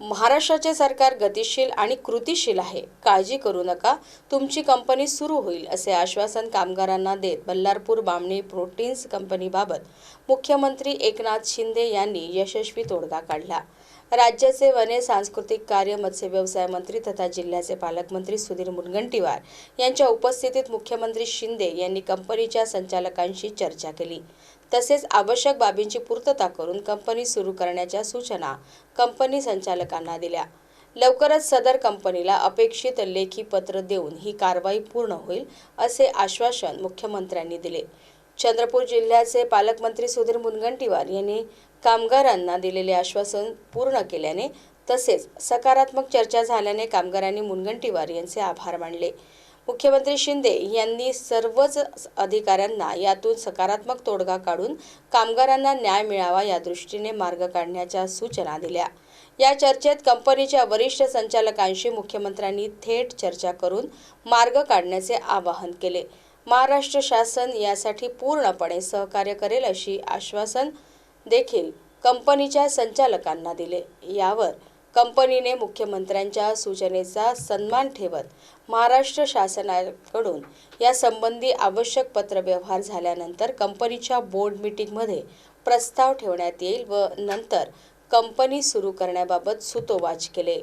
महाराष्ट्राचे सरकार गतिशील आणि कृतिशील आहे. काळजी करू नका. तुमची कंपनी सुरू होईल असे आश्वासन कामगारांना देत बल्लारपूर बामणी प्रोटीन्स कंपनीबाबत मुख्यमंत्री एकनाथ शिंदे यांनी यशस्वी तोडगा काढला. राज्याचे वने सांस्कृतिक कार्य मत्स्य व्यवसाय मंत्री तथा जिल्ह्याचे पालकमंत्री सुधीर मुनगंटीवार यांच्या उपस्थितीत मुख्यमंत्री शिंदे यांनी कंपनीच्या संचालकांशी चर्चा केली. तसेच आवश्यक बाबींची पूर्तता करून कंपनी सुरू करण्याच्या सूचना कंपनी संचालकांना दिल्या. लवकरच सदर कंपनीला अपेक्षित लेखी पत्र देऊन ही कारवाई पूर्ण होईल असे आश्वासन मुख्यमंत्र्यांनी दिले. चंद्रपूर जिल्ह्याचे पालकमंत्री सुधीर मुनगंटीवार यांनी कामगारांना दिलेले आश्वासन पूर्ण केल्याने तसेच सकारात्मक चर्चा झाल्याने कामगारांनी मुनगंटीवार यांचे आभार मानले. मुख्यमंत्री शिंदे यांनी सर्वच अधिकाऱ्यांना यातून सकारात्मक तोडगा काढून कामगारांना न्याय मिळावा या दृष्टीने मार्ग काढण्याच्या सूचना दिल्या. या चर्चेत कंपनीच्या वरिष्ठ संचालकांशी मुख्यमंत्र्यांनी थेट चर्चा करून मार्ग काढण्याचे आवाहन केले. महाराष्ट्र शासन यासाठी पूर्णपणे सहकार्य करेल अशी आश्वासन देखील कंपनीच्या संचालकांना दिले. यावर कंपनीने मुख्यमंत्र्यांच्या सूचनेचा सन्मान ठेवत महाराष्ट्र शासनाकडून यासंबंधी आवश्यक पत्रव्यवहार झाल्यानंतर कंपनीच्या बोर्ड मिटिंगमध्ये प्रस्ताव ठेवण्यात येईल व नंतर कंपनी सुरू करण्याबाबत सुतोवाच केले.